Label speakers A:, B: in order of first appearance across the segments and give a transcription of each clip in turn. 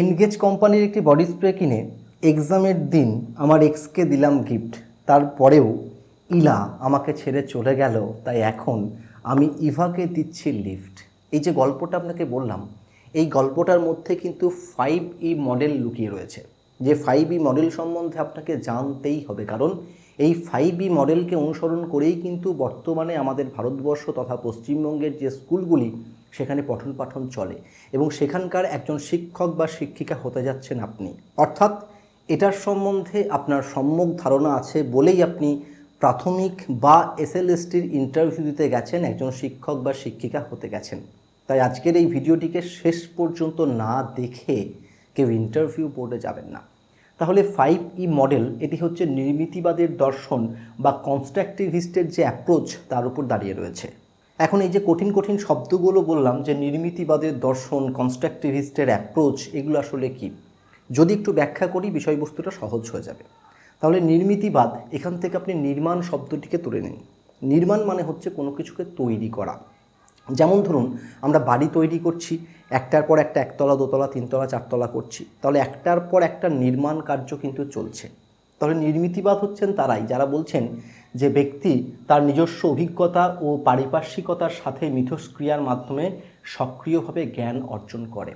A: Engage কোম্পানির একটি body spray কিনে এক্সামের দিন আমার এক্সকে দিলাম গিফট তারপরেও ইলা আমাকে ছেড়ে চলে গেল। তাই এখন আমি ইভাকে দিচ্ছি লিফট এই যে গল্পটা আপনাকে বললাম, এই গল্পটার মধ্যে কিন্তু ফাইভ ই মডেল লুকিয়ে রয়েছে। যে ফাইভ ই মডেল সম্বন্ধে আপনাকে জানতেই হবে। কারণ এই ফাইভ ই মডেলকে অনুসরণ করেই কিন্তু বর্তমানে আমাদের ভারতবর্ষ তথা পশ্চিমবঙ্গের যে স্কুলগুলি সেখানে পঠন পাঠন চলে এবং সেখানকার একজন শিক্ষক বা শিক্ষিকা হতে যাচ্ছেন আপনি। অর্থাৎ এটার সম্বন্ধে আপনার সম্যক ধারণা আছে বলেই আপনি প্রাথমিক বা এসএলএসটির ইন্টারভিউ দিতে গেছেন, একজন শিক্ষক বা শিক্ষিকা হতে গেছেন। তাই আজকের এই ভিডিওটিকে শেষ পর্যন্ত না দেখে কেউ ইন্টারভিউ বোর্ডে যাবেন না। তাহলে ফাইভ ই মডেল এটি হচ্ছে নির্মিতিবাদের দর্শন বা কনস্ট্রাকটিভিস্টের যে অ্যাপ্রোচ তার উপর দাঁড়িয়ে রয়েছে। এখন এই যে কঠিন কঠিন শব্দগুলো বললাম যে নির্মিতিবাদের দর্শন কনস্ট্রাকটিভিস্টের অ্যাপ্রোচ এগুলো আসলে কি? যদি একটু ব্যাখ্যা করি, বিষয়বস্তুটা সহজ হয়ে যাবে। তাহলে নির্মিতিবাদ, এখান থেকে আপনি নির্মাণ শব্দটিকে তুলে নিন। নির্মাণ মানে হচ্ছে কোনো কিছুকে তৈরি করা। যেমন ধরুন, আমরা বাড়ি তৈরি করছি, একটার পর একটা একতলা, দোতলা, তিনতলা, চারতলা করছি। তাহলে একটার পর একটা নির্মাণ কার্য কিন্তু চলছে। তাহলে নির্মিতিবাদ হচ্ছেন তারাই, যারা বলছেন যে ব্যক্তি তার নিজস্ব অভিজ্ঞতা ও পারিপার্শ্বিকতার সাথে মিথস্ক্রিয়ার মাধ্যমে সক্রিয়ভাবে জ্ঞান অর্জন করে।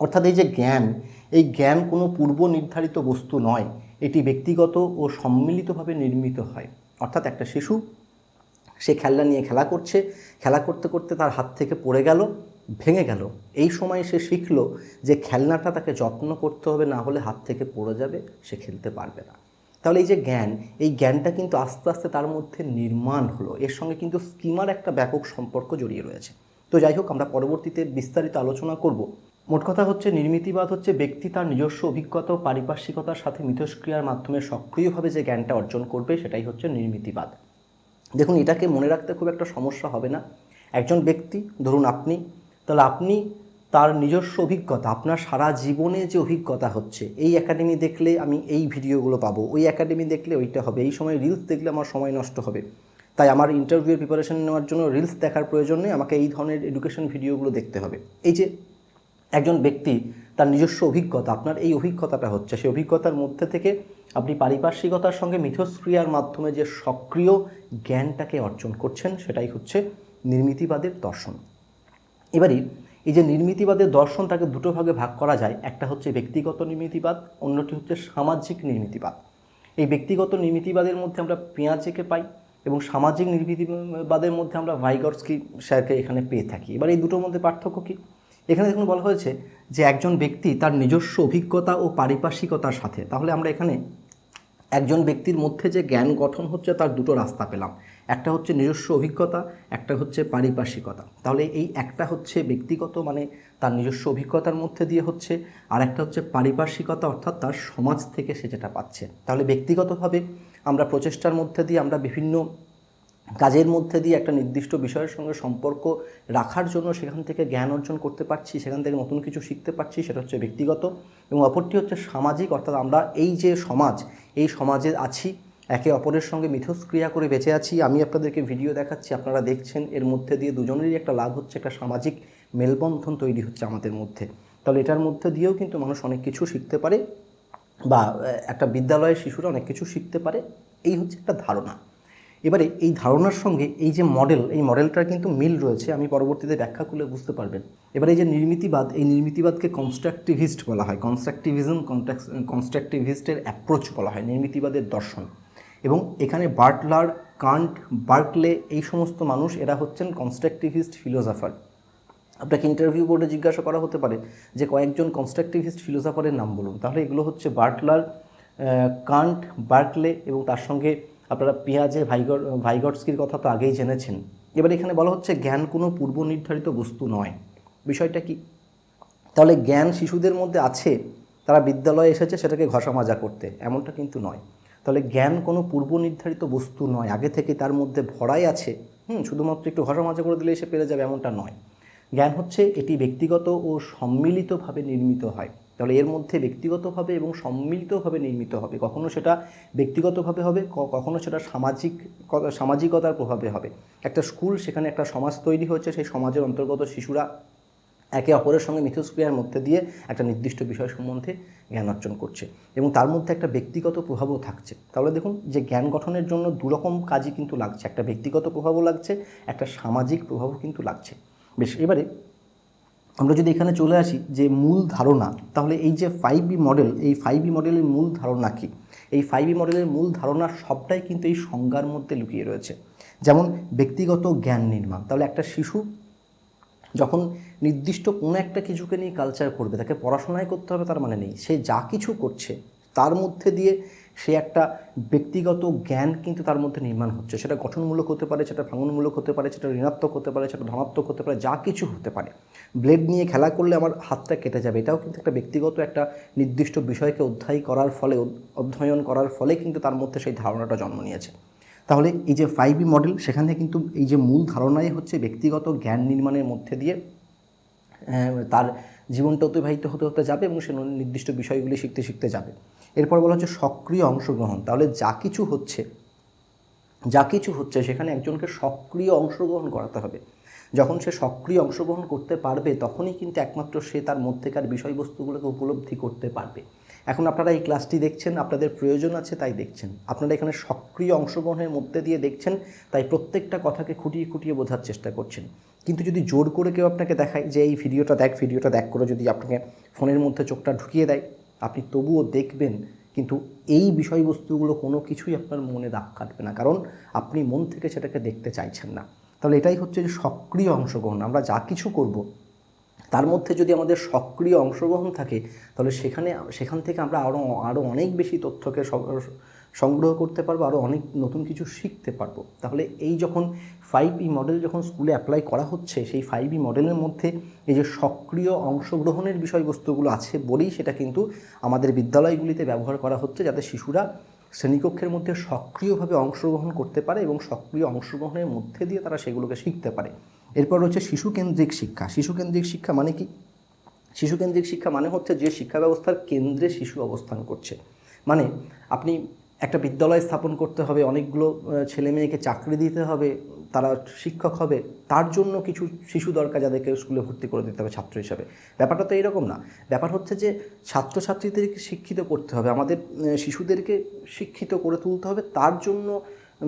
A: অর্থাৎ এই যে জ্ঞান, এই জ্ঞান কোনো পূর্ব নির্ধারিত বস্তু নয়, এটি ব্যক্তিগত ও সম্মিলিতভাবে নির্মিত হয়। অর্থাৎ একটা শিশু, সে খেলনা নিয়ে খেলা করছে, খেলা করতে করতে তার হাত থেকে পড়ে গেল, ভেঙে গেল। এই সময় সে শিখল যে খেলনাটা তাকে যত্ন করতে হবে, না হলে হাত থেকে পড়ে যাবে, সে খেলতে পারবে না। তাহলে এই যে জ্ঞান, এই জ্ঞানটা কিন্তু আস্তে আস্তে তার মধ্যে নির্মাণ হলো। এর সঙ্গে কিন্তু স্কিমার একটা ব্যাপক সম্পর্ক জড়িয়ে রয়েছে। তো যাই হোক, আমরা পরবর্তীতে বিস্তারিত আলোচনা করব। মোট কথা হচ্ছে, নির্মিতিবাদ হচ্ছে ব্যক্তি তার নিজস্ব অভিজ্ঞতা ও পারিপার্শ্বিকতার সাথে মিথস্ক্রিয়ার মাধ্যমে সক্রিয়ভাবে যে জ্ঞানটা অর্জন করবে, সেটাই হচ্ছে নির্মিতিবাদ। দেখুন, এটাকে মনে রাখতে খুব একটা সমস্যা হবে না। একজন ব্যক্তি, ধরুন আপনি, তাহলে আপনি তার নিজস্ব অভিজ্ঞতা, আপনার সারা জীবনে যে অভিজ্ঞতা হচ্ছে, এই একাডেমি দেখলে আমি এই ভিডিওগুলো পাবো, ওই একাডেমি দেখলে ওইটা হবে, এই সময় রিলস দেখলে আমার সময় নষ্ট হবে। তাই আমার ইন্টারভিউয়ের প্রিপারেশন নেওয়ার জন্য রিলস দেখার প্রয়োজন নেই, আমাকে এই ধরনের এডুকেশন ভিডিওগুলো দেখতে হবে। এই যে একজন ব্যক্তি, তার নিজস্ব অভিজ্ঞতা, আপনার এই অভিজ্ঞতাটা হচ্ছে, সেই অভিজ্ঞতার মধ্যে থেকে আপনি পারিপার্শ্বিকতার সঙ্গে মিথস্ক্রিয়ার মাধ্যমে যে সক্রিয় জ্ঞানটাকে অর্জন করছেন, সেটাই হচ্ছে নির্মিতিবাদের দর্শন। এবারে এই যে নির্মিতিবাদের দর্শন তাকে দুটো ভাগে ভাগ করা যায়, একটা হচ্ছে ব্যক্তিগত নির্মিতিবাদ, অন্যটি হচ্ছে সামাজিক নির্মিতিবাদ। এই ব্যক্তিগত নির্মিতিবাদের মধ্যে আমরা পেঁয়াজেকে পাই এবং সামাজিক নির্মিতিবাদের মধ্যে আমরা ভাইগর্সকি স্যারকে এখানে পেয়ে থাকি। এবার এই দুটোর মধ্যে পার্থক্য কী? এখানে দেখুন বলা হয়েছে যে একজন ব্যক্তি তার নিজস্ব অভিজ্ঞতা ও পারিপার্শ্বিকতার সাথে, তাহলে আমরা এখানে একজন ব্যক্তির মধ্যে যে জ্ঞান গঠন হচ্ছে, তার দুটো রাস্তা পেলাম। একটা হচ্ছে নিজস্ব অভিজ্ঞতা, একটা হচ্ছে পারিপার্শ্বিকতা। তাহলে এই একটা হচ্ছে ব্যক্তিগত মানে তার নিজস্ব অভিজ্ঞতার মধ্যে দিয়ে হচ্ছে, আর একটা হচ্ছে পারিপার্শ্বিকতা, অর্থাৎ তার সমাজ থেকে সে যেটা পাচ্ছে। তাহলে ব্যক্তিগতভাবে আমরা প্রচেষ্টার মধ্যে দিয়ে আমরা বিভিন্ন কাজের মধ্যে দিয়ে একটা নির্দিষ্ট বিষয়ের সঙ্গে সম্পর্ক রাখার জন্য সেখান থেকে জ্ঞান অর্জন করতে পারছি, সেখান থেকে নতুন কিছু শিখতে পারছি, সেটা হচ্ছে ব্যক্তিগত। এবং অপরটি হচ্ছে সামাজিক, অর্থাৎ আমরা এই যে সমাজ, এই সমাজে আছি, একে অপরের সঙ্গে মিথস্ক্রিয়া করে বেঁচে আছি। আমি আপনাদেরকে ভিডিও দেখাচ্ছি, আপনারা দেখছেন, এর মধ্যে দিয়ে দুজনেরই একটা লাভ হচ্ছে, একটা সামাজিক মেলবন্ধন তৈরি হচ্ছে আমাদের মধ্যে। তাহলে এটার মধ্যে দিয়েও কিন্তু মানুষ অনেক কিছু শিখতে পারে, বা একটা বিদ্যালয়ের শিশুরা অনেক কিছু শিখতে পারে, এই হচ্ছে একটা ধারণা। এবারে এই ধারণার সঙ্গে এই যে মডেল এই মডেলটার কিন্তু মিল রয়েছে, আমি পরবর্তীতে ব্যাখ্যা করলে বুঝতে পারবেন। এবারে এই যে নির্মিতিবাদ, এই নির্মিতিবাদকে কনস্ট্রাকটিভিস্ট বলা হয়। কনস্ট্রাকটিভিজম কনস্ট্রাকটিভিস্টের অ্যাপ্রোচ বলা হয়, নির্মিতিবাদের দর্শন। এবং এখানে বার্টলার, কান্ট, বার্কলে এই সমস্ত মানুষ, এরা হচ্ছেন কনস্ট্রাকটিভিস্ট ফিলোসফার আপনাকে ইন্টারভিউ বোর্ডে জিজ্ঞাসা করা হতে পারে যে কয়েকজন কনস্ট্রাকটিভিস্ট ফিলোসফারের নাম বলুন। তাহলে এগুলো হচ্ছে বার্টলার কান্ট, বার্কলে এবং তার সঙ্গে আপনারা পেঁয়াজে ভাইগর, ভাইগটস্কির কথা তো আগেই জেনেছেন। এবার এখানে বলা হচ্ছে, জ্ঞান কোনো পূর্ব নির্ধারিত বস্তু নয়। বিষয়টা কি? তাহলে জ্ঞান শিশুদের মধ্যে আছে, তারা বিদ্যালয়ে এসেছে সেটাকে ঘষা মাজা করতে। এমনটা কিন্তু নয়। তাহলে জ্ঞান কোনো পূর্ব নির্ধারিত বস্তু নয়। আগে থেকে তার মধ্যে ভরাই আছে, হুম, শুধুমাত্র একটু ঘষা মাজা করে দিলে এসে পেরে যাবে, এমনটা নয়। জ্ঞান হচ্ছে, এটি ব্যক্তিগত ও সম্মিলিতভাবে নির্মিত হয়। তাহলে এর মধ্যে ব্যক্তিগতভাবে এবং সম্মিলিতভাবে নির্মিত হবে। কখনো সেটা ব্যক্তিগতভাবে হবে কখনো সেটা সামাজিক সামাজিকতার প্রভাবে হবে। একটা স্কুল, সেখানে একটা সমাজ তৈরি হচ্ছে সেই সমাজের অন্তর্গত শিশুরা একে অপরের সঙ্গে মিথস্ক্রিয়ার মধ্যে দিয়ে একটা নির্দিষ্ট বিষয় সম্বন্ধে জ্ঞান অর্জন করছে এবং তার মধ্যে একটা ব্যক্তিগত প্রভাবও থাকছে। তাহলে দেখুন যে জ্ঞান গঠনের জন্য দুরকম কাজই কিন্তু লাগছে। একটা ব্যক্তিগত প্রভাবও লাগছে, একটা সামাজিক প্রভাবও কিন্তু লাগছে। বেশ, এবারে আমরা যদি এখানে চলে আসি যে মূল ধারণা, তাহলে এই যে ফাইভ বি মডেল এই ফাইভ বি মডেলের মূল ধারণা কী? এই ফাইভ বি মডেলের মূল ধারণা সবটাই কিন্তু এই সংজ্ঞার মধ্যে লুকিয়ে রয়েছে। যেমন ব্যক্তিগত জ্ঞান নির্মাণ, তাহলে একটা শিশু যখন নির্দিষ্ট কোনো একটা কিছুকে নিয়ে কালচার করবে, তাকে পড়াশোনায় করতে হবে, তার মানে নেই। সে যা কিছু করছে, তার মধ্যে দিয়ে সে একটা ব্যক্তিগত জ্ঞান কিন্তু তার মধ্যে নির্মাণ হচ্ছে। সেটা গঠনমূলক হতে পারে, সেটা ভাঙনমূলক হতে পারে, সেটা ঋণাত্মক হতে পারে, সেটা ধনাত্মক হতে পারে, যা কিছু হতে পারে। ব্লেড নিয়ে খেলা করলে আমার হাতটা কেটে যাবে। এটাও কিন্তু একটা ব্যক্তিগত একটা নির্দিষ্ট বিষয়কে অধ্যায় করার ফলে, অধ্যয়ন করার ফলে কিন্তু তার মধ্যে সেই ধারণাটা জন্ম নিয়েছে। তাহলে এই যে ফাইভ মডেল সেখানে কিন্তু এই যে মূল ধারণাই হচ্ছে ব্যক্তিগত জ্ঞান নির্মাণের মধ্যে দিয়ে তার জীবনটা অতিবাহিত হতে হতে যাবে এবং সে নির্দিষ্ট বিষয়গুলি শিখতে শিখতে যাবে। এরপর বলা হচ্ছে সক্রিয় অংশগ্রহণ। তাহলে যা কিছু হচ্ছে, যা কিছু হচ্ছে সেখানে একজনকে সক্রিয় অংশগ্রহণ করাতে হবে। যখন সে সক্রিয় অংশগ্রহণ করতে পারবে, তখনই কিন্তু একমাত্র সে তার মধ্যেকার বিষয়বস্তুগুলোকে উপলব্ধি করতে পারবে। এখন আপনারা এই ক্লাসটি দেখছেন, আপনাদের প্রয়োজন আছে তাই দেখছেন। আপনারা এখানে সক্রিয় অংশগ্রহণের মধ্যে দিয়ে দেখছেন, তাই প্রত্যেকটা কথাকে খুঁটিয়ে খুঁটিয়ে বোঝার চেষ্টা করছেন। কিন্তু যদি জোর করে কেউ আপনাকে দেখায় যে, এই ভিডিওটা দেখ ভিডিওটা দেখ করে যদি আপনাকে ফোনের মধ্যে চোখটা ঢুকিয়ে দেয় আপনি তবুও দেখবেন, কিন্তু এই বিষয়বস্তুগুলো কোনো কিছুই আপনার মনে দাগ কাটবে না। কারণ আপনি মন থেকে সেটাকে দেখতে চাইছেন না। তাহলে এটাই হচ্ছে যে সক্রিয় অংশগ্রহণ। আমরা যা কিছু করব, তার মধ্যে যদি আমাদের সক্রিয় অংশগ্রহণ থাকে, তাহলে সেখানে, সেখান থেকে আমরা আরও আরও অনেক বেশি তথ্যকে সংগ্রহ করতে পারব আরও অনেক নতুন কিছু শিখতে পারব। তাহলে এই যখন ফাইভ ই মডেল যখন স্কুলে অ্যাপ্লাই করা হচ্ছে, সেই ফাইভ ই মডেলের মধ্যে এই যে সক্রিয় অংশগ্রহণের বিষয়বস্তুগুলো আছে বলেই সেটা কিন্তু আমাদের বিদ্যালয়গুলিতে ব্যবহার করা হচ্ছে, যাতে শিশুরা শ্রেণীকক্ষের মধ্যে সক্রিয়ভাবে অংশগ্রহণ করতে পারে এবং সক্রিয় অংশগ্রহণের মধ্যে দিয়ে তারা সেগুলোকে শিখতে পারে। এরপর হচ্ছে শিশুকেন্দ্রিক শিক্ষা। শিশুকেন্দ্রিক শিক্ষা মানে কি? শিশুকেন্দ্রিক শিক্ষা মানে হচ্ছে যে শিক্ষা ব্যবস্থার কেন্দ্রে শিশু অবস্থান করছে। মানে আপনি একটা বিদ্যালয় স্থাপন করতে হবে, অনেকগুলো ছেলে মেয়েকে চাকরি দিতে হবে, তারা শিক্ষক হবে, তার জন্য কিছু শিশু দরকার যাদেরকে স্কুলে ভর্তি করে দিতে হবে ছাত্র হিসাবে। ব্যাপারটা তো এরকম না। ব্যাপার হচ্ছে যে ছাত্রছাত্রীদেরকে শিক্ষিত করতে হবে, আমাদের শিশুদেরকে শিক্ষিত করে তুলতে হবে, তার জন্য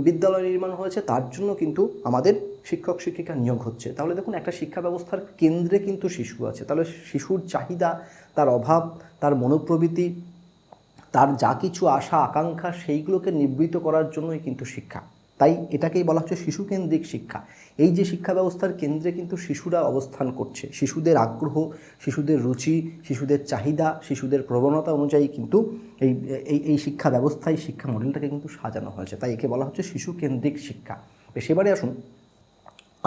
A: বিদ্যালয় নির্মাণ হয়েছে, তার জন্য কিন্তু আমাদের শিক্ষক শিক্ষিকা নিয়োগ হচ্ছে। তাহলে দেখুন, একটা শিক্ষা ব্যবস্থার কেন্দ্রে কিন্তু শিশু আছে। তাহলে শিশুর চাহিদা, তার অভাব, তার মনোপ্রবৃত্তি তার যা কিছু আশা, আকাঙ্ক্ষা সেইগুলোকে নিবৃত করার জন্যই কিন্তু শিক্ষা। তাই এটাকেই বলা হচ্ছে শিশুকেন্দ্রিক শিক্ষা। এই যে শিক্ষা ব্যবস্থার কেন্দ্রে কিন্তু শিশুরা অবস্থান করছে। শিশুদের আগ্রহ, শিশুদের রুচি, শিশুদের চাহিদা, শিশুদের প্রবণতা অনুযায়ী কিন্তু এই এই শিক্ষা ব্যবস্থায়, শিক্ষা মডেলটাকে কিন্তু সাজানো হয়েছে। তাই একে বলা হচ্ছে শিশুকেন্দ্রিক শিক্ষা। এবারে আসুন।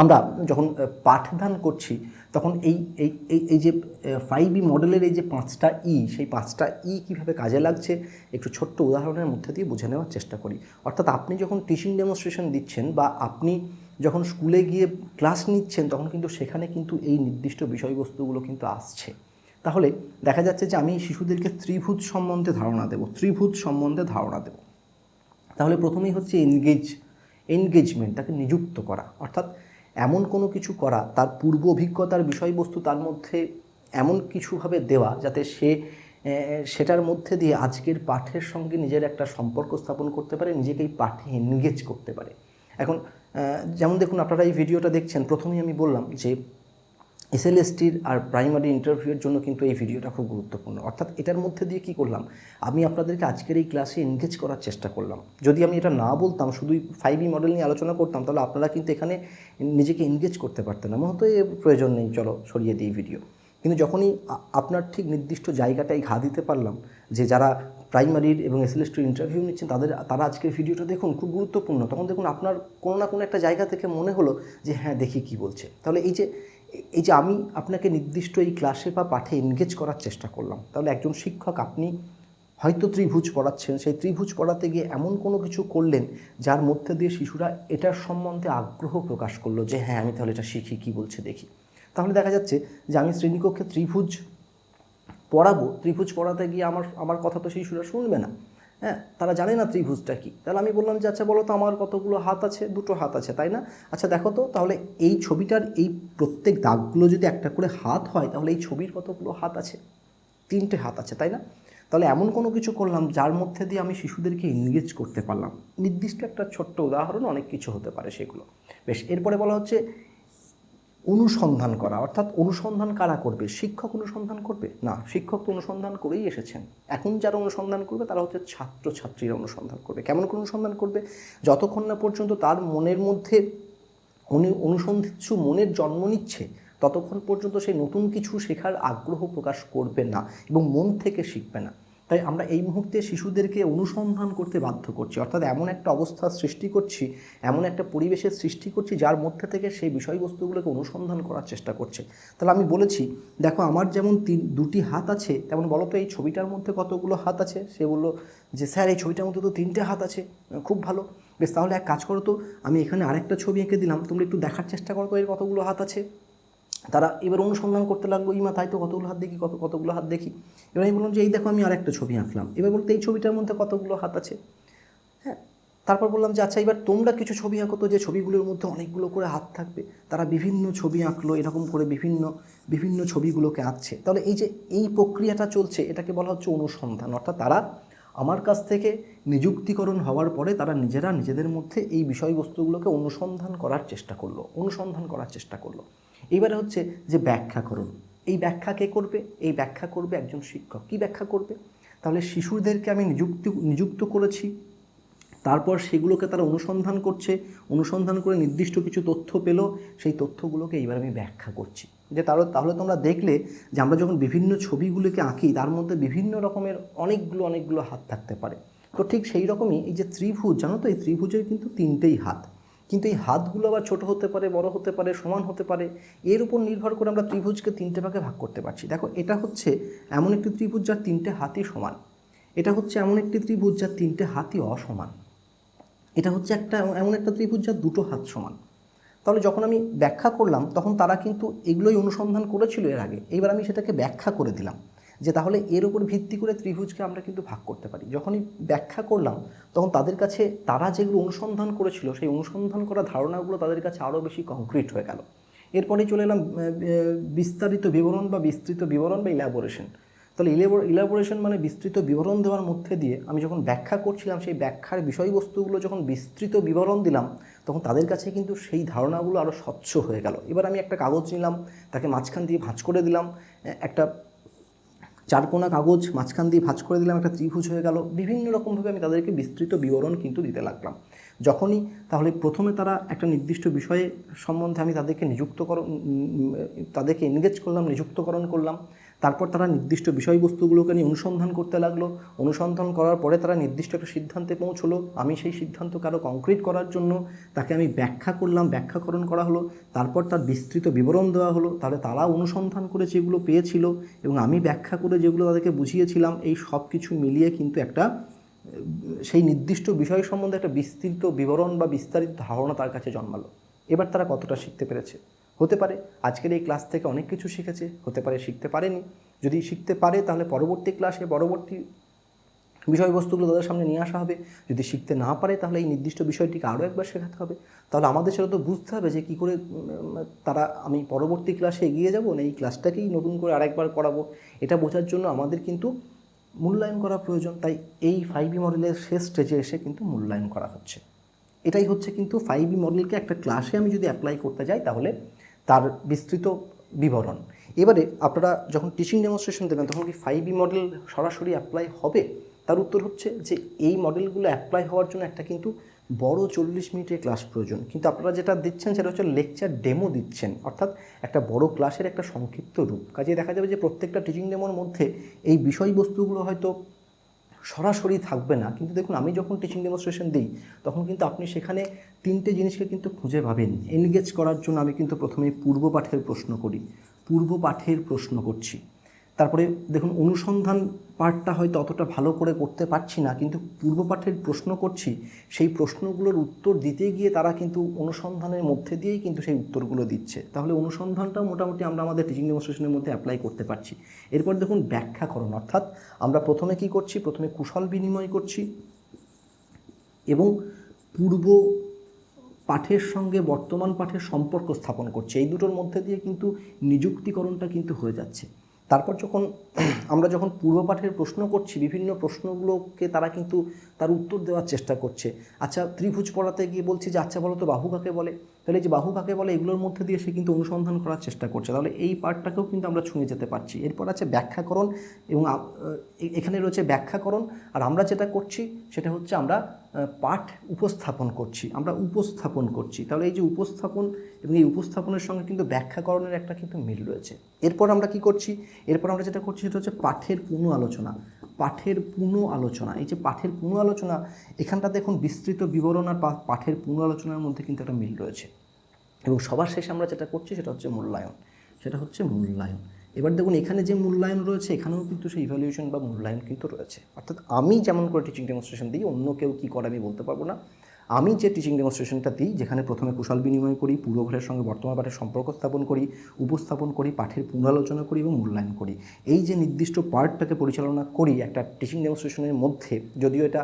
A: আমরা যখন পাঠদান করছি, তখন এই এই এই যে ফাইভ ই মডেলের এই যে পাঁচটা ই সেই পাঁচটা ই কীভাবে কাজে লাগছে, একটু ছোট্ট উদাহরণের মধ্যে দিয়ে বুঝে নেওয়ার চেষ্টা করি। অর্থাৎ আপনি যখন টিচিং ডেমনস্ট্রেশন দিচ্ছেন বা আপনি যখন স্কুলে গিয়ে ক্লাস নিচ্ছেন, তখন কিন্তু সেখানে কিন্তু এই নির্দিষ্ট বিষয়বস্তুগুলো কিন্তু আসছে। তাহলে দেখা যাচ্ছে যে আমি শিশুদেরকে ত্রিভুজ সম্বন্ধে ধারণা দেব, ত্রিভুজ সম্বন্ধে ধারণা দেব। তাহলে প্রথমেই হচ্ছে এনগেজ এনগেজমেন্ট তাকে নিযুক্ত করা। অর্থাৎ এমন কোনো কিছু করা, তার পূর্ব অভিজ্ঞতার বিষয়বস্তু তার মধ্যে এমন কিছুভাবে দেওয়া যাতে সে সেটার মধ্যে দিয়ে আজকের পাঠের সঙ্গে নিজের একটা সম্পর্ক স্থাপন করতে পারে নিজেকে এই পাঠে এনগেজ করতে পারে। এখন যেমন দেখুন আপনারা এই ভিডিওটা দেখছেন, প্রথমেই আমি বললাম যে এসএলএসটির আর প্রাইমারি ইন্টারভিউয়ের জন্য কিন্তু এই ভিডিওটা খুব গুরুত্বপূর্ণ। অর্থাৎ এটার মধ্যে দিয়ে কি করলাম? আমি আপনাদেরকে আজকের এই ক্লাসে এনগেজ করার চেষ্টা করলাম। যদি আমি এটা না বলতাম, শুধুই ফাইভ ই মডেল নিয়ে আলোচনা করতাম, তাহলে আপনারা কিন্তু এখানে নিজেকে এনগেজ করতে পারতেন না। মনে এর প্রয়োজন নেই, চলো সরিয়ে দিই ভিডিও কিন্তু যখনই আপনার ঠিক নির্দিষ্ট জায়গাটায় ঘা দিতে পারলাম, যে যারা প্রাইমারির এবং এসএলএসটির ইন্টারভিউ নিচ্ছেন, তাদের, তারা আজকের ভিডিওটা দেখুন, খুব গুরুত্বপূর্ণ। তখন দেখুন আপনার কোনো না কোনো একটা জায়গা থেকে মনে হলো যে হ্যাঁ দেখি কি বলছে। তাহলে এই যে এই যে আমি আপনাকে নির্দিষ্ট এই ক্লাসে বা পাঠে এনগেজ করার চেষ্টা করলাম, তাহলে একজন শিক্ষক আপনি হয়তো ত্রিভুজ পড়াচ্ছেন, সেই ত্রিভুজ পড়াতে গিয়ে এমন কোনো কিছু করলেন যার মধ্যে দিয়ে শিশুরা এটার সম্বন্ধে আগ্রহ প্রকাশ করল যে হ্যাঁ আমি তাহলে এটা শিখি, কী বলছে দেখি। তাহলে দেখা যাচ্ছে যে আমি শ্রেণীকক্ষে ত্রিভুজ পড়াবো, ত্রিভুজ পড়াতে গিয়ে আমার আমার কথা তো শিশুরা শুনবে না। হ্যাঁ তারা জানে না ত্রিভুজটা কি। তাহলে আমি বললাম যে আচ্ছা বলো তো আমার কতগুলো হাত আছে? দুটো হাত আছে, তাই না? আচ্ছা দেখো তো, তাহলে এই ছবিটার এই প্রত্যেক দাগগুলো যদি একটা করে হাত হয়, তাহলে এই ছবির কতগুলো হাত আছে? তিনটে হাত আছে, তাই না? তাহলে এমন কোনো কিছু করলাম যার মধ্যে দিয়ে আমি শিশুদেরকে এনগেজ করতে পারলাম। নির্দিষ্ট একটা ছোট্ট উদাহরণ অনেক কিছু হতে পারে সেগুলো। বেশ, এরপরে বলা হচ্ছে অনুসন্ধান করা, অর্থাৎ অনুসন্ধান কারা করবে? শিক্ষক অনুসন্ধান করবে? না, শিক্ষক তো অনুসন্ধান করেই এসেছেন। এখন যারা অনুসন্ধান করবে, তারা হচ্ছে ছাত্র ছাত্রীরা অনুসন্ধান করবে। কেমন করে অনুসন্ধান করবে? যতক্ষণ না পর্যন্ত তার মনের মধ্যে অনুসন্ধিৎসু মনের জন্ম নিচ্ছে, ততক্ষণ পর্যন্ত সে নতুন কিছু শেখার আগ্রহ প্রকাশ করবে না এবং মন থেকে শিখবে না। তাই আমরা এই মুহূর্তে শিশুদেরকে অনুসন্ধান করতে বাধ্য করছি। অর্থাৎ এমন একটা অবস্থার সৃষ্টি করছি, এমন একটা পরিবেশের সৃষ্টি করছি যার মধ্যে থেকে সেই বিষয়বস্তুগুলোকে অনুসন্ধান করার চেষ্টা করছে। তাহলে আমি বলেছি, দেখো আমার যেমন তিন, দুটি হাত আছে, তেমন বলো তো এই ছবিটার মধ্যে কতগুলো হাত আছে? সে বলল যে, স্যার, এই ছবিটার মধ্যে তো তিনটে হাত আছে, খুব ভালো। বেশ, তাহলে এক কাজ করো তো, আমি এখানে আরেকটা ছবি এঁকে দিলাম, তোমরা একটু দেখার চেষ্টা করো তো এর কতগুলো হাত আছে? তারা এবার অনুসন্ধান করতে লাগল, ইমা তাই তো কতগুলো হাত দেখি, কত, কতগুলো হাত দেখি? এবার আমি বললাম যে, এই দেখো, আমি আরেকটা ছবি আঁকলাম। এবার বলতে, এই ছবিটার মধ্যে কতগুলো হাত আছে? হ্যাঁ তারপর বললাম যে আচ্ছা এবার তোমরা কিছু ছবি আঁকো তো, যে ছবিগুলোর মধ্যে অনেকগুলো করে হাত থাকবে। তারা বিভিন্ন ছবি আঁকলো, এরকম করে বিভিন্ন বিভিন্ন ছবিগুলোকে আঁকছে। তাহলে এই যে, এই প্রক্রিয়াটা চলছে, এটাকে বলা হচ্ছে অনুসন্ধান। অর্থাৎ তারা আমার কাছ থেকে নিযুক্তিকরণ হওয়ার পরে তারা নিজেরা নিজেদের মধ্যে এই বিষয়বস্তুগুলোকে অনুসন্ধান করার চেষ্টা করল, অনুসন্ধান করার চেষ্টা করল। এইবারে হচ্ছে যে ব্যাখ্যা করুন। এই ব্যাখ্যা কে করবে? এই ব্যাখ্যা করবে একজন শিক্ষক। কি ব্যাখ্যা করবে? তাহলে শিশুদেরকে আমি নিযুক্তি, নিযুক্ত করেছি। তারপর সেগুলোকে তারা অনুসন্ধান করছে। অনুসন্ধান করে নির্দিষ্ট কিছু তথ্য পেল। সেই তথ্যগুলোকে এইবার আমি ব্যাখ্যা করছি। যে তাহলে তাহলে তোমরা দেখলে যে আমরা যখন বিভিন্ন ছবিগুলোকে আঁকি, তার মধ্যে বিভিন্ন রকমের অনেকগুলো অনেকগুলো হাত থাকতে পারে। তো ঠিক সেই রকমই এই যে ত্রিভুজ, জানো তো এই ত্রিভুজের কিন্তু তিনটেই হাত। কিন্তু এই হাতগুলো আবার ছোট হতে পারে, বড় হতে পারে, সমান হতে পারে, এর উপর নির্ভর করে আমরা ত্রিভুজকে তিনটে ভাগে ভাগ করতে পারছি। দেখো, এটা হচ্ছে এমন একটি ত্রিভুজ যার তিনটে হাতই সমান। এটা হচ্ছে এমন একটি ত্রিভুজ যার তিনটে হাতই অসমান। এটা হচ্ছে একটা এমন একটা ত্রিভুজ যার দুটো হাত সমান। তাহলে যখন আমি ব্যাখ্যা করলাম, তখন তারা কিন্তু এগুলোই অনুসন্ধান করেছিল এর আগে। এইবার আমি সেটাকে ব্যাখ্যা করে দিলাম। যে তাহলে এর উপর ভিত্তি করে ত্রিভুজকে আমরা কিন্তু ভাগ করতে পারি। যখনই ব্যাখ্যা করলাম, তখন তাদের কাছে তারা যেগুলো অনুসন্ধান করেছিল, সেই অনুসন্ধান করা ধারণাগুলো তাদের কাছে আরও বেশি কংক্রিট হয়ে গেল। এরপরে চলে এলাম বিস্তারিত বিবরণ বা বিস্তৃত বিবরণ বা ইলাবোরেশন তাহলে ইলাবোরেশন মানে বিস্তৃত বিবরণ দেওয়ার মধ্যে দিয়ে আমি যখন ব্যাখ্যা করছিলাম, সেই ব্যাখ্যার বিষয়বস্তুগুলো যখন বিস্তৃত বিবরণ দিলাম, তখন তাদের কাছে কিন্তু সেই ধারণাগুলো আরও স্বচ্ছ হয়ে গেল। এবার আমি একটা কাগজ নিলাম, তাকে মাঝখান দিয়ে ভাঁজ করে দিলাম একটা চারকোনা কাগজ, মাঝখান দিয়ে ভাঁজ করে দিলাম, একটা ত্রিভুজ হয়ে গেল। বিভিন্ন রকমভাবে আমি তাদেরকে বিস্তৃত বিবরণ কিন্তু দিতে লাগলাম। যখনই তাহলে প্রথমে তারা একটা নির্দিষ্ট বিষয়ে সম্বন্ধে আমি তাদেরকে নিযুক্তকরণ তাদেরকে এনগেজ করলাম, নিযুক্তকরণ করলাম। তারপর তারা নির্দিষ্ট বিষয়বস্তুগুলোকে নিয়ে অনুসন্ধান করতে লাগল। অনুসন্ধান করার পরে তারা নির্দিষ্ট একটা সিদ্ধান্তে পৌঁছলো। আমি সেই সিদ্ধান্তকে আরও কংক্রিট করার জন্য তাকে আমি ব্যাখ্যা করলাম, ব্যাখ্যাকরণ করা হলো। তারপর তার বিস্তৃত বিবরণ দেওয়া হলো। তাহলে তারা অনুসন্ধান করে যেগুলো পেয়েছিল এবং আমি ব্যাখ্যা করে যেগুলো তাদেরকে বুঝিয়েছিলাম, এই সব কিছু মিলিয়ে কিন্তু একটা, সেই নির্দিষ্ট বিষয় সম্বন্ধে একটা বিস্তৃত বিবরণ বা বিস্তারিত ধারণা তার কাছে জন্মালো। এবার তারা কতটা শিখতে পেরেছে? হতে পারে। আজকের এই ক্লাস থেকে অনেক কিছু শিখেছে, হতে পারে শিখতে পারেনি। যদি শিখতে পারে, তাহলে পরবর্তী ক্লাসে পরবর্তী বিষয়বস্তুগুলো তাদের সামনে নিয়ে আসা হবে। যদি শিখতে না পারে, তাহলে এই নির্দিষ্ট বিষয়টিকে আরও একবার শেখাতে হবে। তাহলে আমাদের সেটা তো বুঝতে হবে যে কী করে তারা, আমি পরবর্তী ক্লাসে এগিয়ে যাব না, এই ক্লাসটাকেই নতুন করে আরেকবার করাবো? এটা বোঝার জন্য আমাদের কিন্তু মূল্যায়ন করা প্রয়োজন। তাই এই ফাইভ ই মডেলের শেষ স্টেজে এসে কিন্তু মূল্যায়ন করা হচ্ছে। এটাই হচ্ছে কিন্তু ফাইভ ই মডেলকে একটা ক্লাসে আমি যদি অ্যাপ্লাই করতে যাই, তাহলে তার বিস্তৃত বিবরণ। এবারে আপনারা যখন টিচিং ডেমনস্ট্রেশন দেবেন, তখন কি ফাইভ মডেল সরাসরি অ্যাপ্লাই হবে? তার উত্তর হচ্ছে যে এই মডেলগুলো অ্যাপ্লাই হওয়ার জন্য একটা কিন্তু বড় চল্লিশ মিনিটের ক্লাস প্রয়োজন। কিন্তু আপনারা যেটা দিচ্ছেন সেটা হচ্ছে লেকচার ডেমো দিচ্ছেন। অর্থাৎ একটা বড় ক্লাসের একটা সংক্ষিপ্ত রূপ। কাজে দেখা যাবে যে প্রত্যেকটা টিচিং ডেমোর মধ্যে এই বিষয়বস্তুগুলো হয়তো সরাসরি থাকবে না। কিন্তু দেখুন, আমি যখন টিচিং ডেমনস্ট্রেশন দিই, তখন কিন্তু আপনি সেখানে তিনটে জিনিসকে কিন্তু খুঁজে পাবেন। এনগেজ করার জন্য আমি কিন্তু প্রথমে পূর্ব পাঠের প্রশ্ন করি। পূর্ব পাঠের প্রশ্ন করছি। তারপরে দেখুন অনুসন্ধান পাঠটা হয়তো অতটা ভালো করে করতে পারছি না, কিন্তু পূর্ব পাঠের প্রশ্ন করছি, সেই প্রশ্নগুলোর উত্তর দিতে গিয়ে তারা কিন্তু অনুসন্ধানের মধ্যে দিয়েই কিন্তু সেই উত্তরগুলো দিচ্ছে। তাহলে অনুসন্ধানটাও মোটামুটি আমরা আমাদের টিচিং ডেমনস্ট্রেশনের মধ্যে অ্যাপ্লাই করতে পারছি। এরপর দেখুন ব্যাখ্যাকরণ অর্থাৎ আমরা প্রথমে কি করছি? প্রথমে কুশল বিনিময় করছি এবং পূর্ব পাঠের সঙ্গে বর্তমান পাঠের সম্পর্ক স্থাপন করছে। এই দুটোর মধ্যে দিয়ে কিন্তু নিযুক্তিকরণটা কিন্তু হয়ে যাচ্ছে। তারপর যখন আমরা যখন পূর্ব পাঠের প্রশ্ন করছি, বিভিন্ন প্রশ্নগুলোকে তারা কিন্তু তার উত্তর দেওয়ার চেষ্টা করছে। আচ্ছা ত্রিভুজ পড়াতে গিয়ে বলছি যে আচ্ছা বলো তো, বাহু কাকে বলে? তাহলে যে বাহু কাকে বলে, এগুলোর মধ্যে দিয়ে সে কিন্তু অনুসন্ধান করার চেষ্টা করছে। তাহলে এই পার্টটাকেও কিন্তু আমরা ছুঁয়ে যেতে পারছি। এরপর আছে ব্যাখ্যাকরণ এবং এখানে রয়েছে ব্যাখ্যাকরণ। আর আমরা যেটা করছি, সেটা হচ্ছে আমরা পাঠ উপস্থাপন করছি। আমরা উপস্থাপন করছি। তাহলে এই যে উপস্থাপন এবং এই উপস্থাপনের সঙ্গে কিন্তু ব্যাখ্যাকরণের একটা কিন্তু মিল রয়েছে। এরপর আমরা কি করছি? এরপর আমরা যেটা করছি, সেটা হচ্ছে পাঠের পুনঃ আলোচনা। পাঠের পুনঃ আলোচনা। এই যে পাঠের পুনঃ আলোচনা এখানটা দেখুন বিস্তৃত বিবরণ আর পাঠের পুনঃ আলোচনার মধ্যে কিন্তু একটা মিল রয়েছে। এবং সবার শেষে আমরা যেটা করছি সেটা হচ্ছে মূল্যায়ন। সেটা হচ্ছে মূল্যায়ন। এবার দেখুন, এখানে যে মূল্যায়ন রয়েছে, এখানেও কিন্তু সেই ইভ্যালুয়েশন বা মূল্যায়ন কিন্তু রয়েছে। অর্থাৎ আমি যেমন করে টিচিং ডেমনস্ট্রেশন দিই, অন্য কেউ কী করে আমি বলতে পারব না। আমি যে টিচিং ডেমনস্ট্রেশনটা দিই, যেখানে প্রথমে কুশল বিনিময় করি পূর্বঘরের সঙ্গে বর্তমান পাঠের সম্পর্ক স্থাপন করি, উপস্থাপন করি, পাঠের পুনরালোচনা করি এবং মূল্যায়ন করি। এই যে নির্দিষ্ট পার্টটাকে পরিচালনা করি একটা টিচিং ডেমনস্ট্রেশনের মধ্যে, যদিও এটা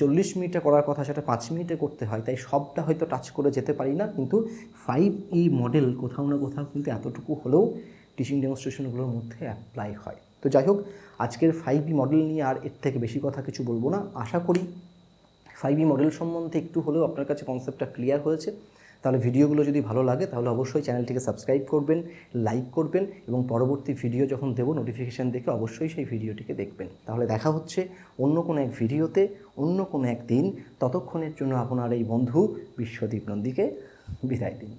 A: চল্লিশ মিনিটে করার কথা, সেটা পাঁচ মিনিটে করতে হয়। তাই সবটা হয়তো টাচ করে যেতে পারি না, কিন্তু ফাইভ ই মডেল কোথাও না কোথাও কিন্তু এতটুকু হলেও টিচিং ডেমনস্ট্রেশনগুলোর মধ্যে অ্যাপ্লাই হয়। তো যাই হোক, আজকের ফাইভ ই মডেল নিয়ে আর এর থেকে বেশি কথা কিছু বলব না। আশা করি ফাইভ ই মডেল সম্বন্ধে একটু হলেও আপনার কাছে কনসেপ্টটা ক্লিয়ার হয়েছে। তাহলে ভিডিওগুলো যদি ভালো লাগে, তাহলে অবশ্যই চ্যানেলটিকে সাবস্ক্রাইব করবেন, লাইক করবেন এবং পরবর্তী ভিডিও যখন দেবো নোটিফিকেশান দেখে অবশ্যই সেই ভিডিওটিকে দেখবেন। তাহলে দেখা হচ্ছে অন্য কোনো এক ভিডিওতে, অন্য কোনো এক দিন। ততক্ষণের জন্য আপনার এই বন্ধু বিশ্বদীপ নন্দীকে বিদায় দিন।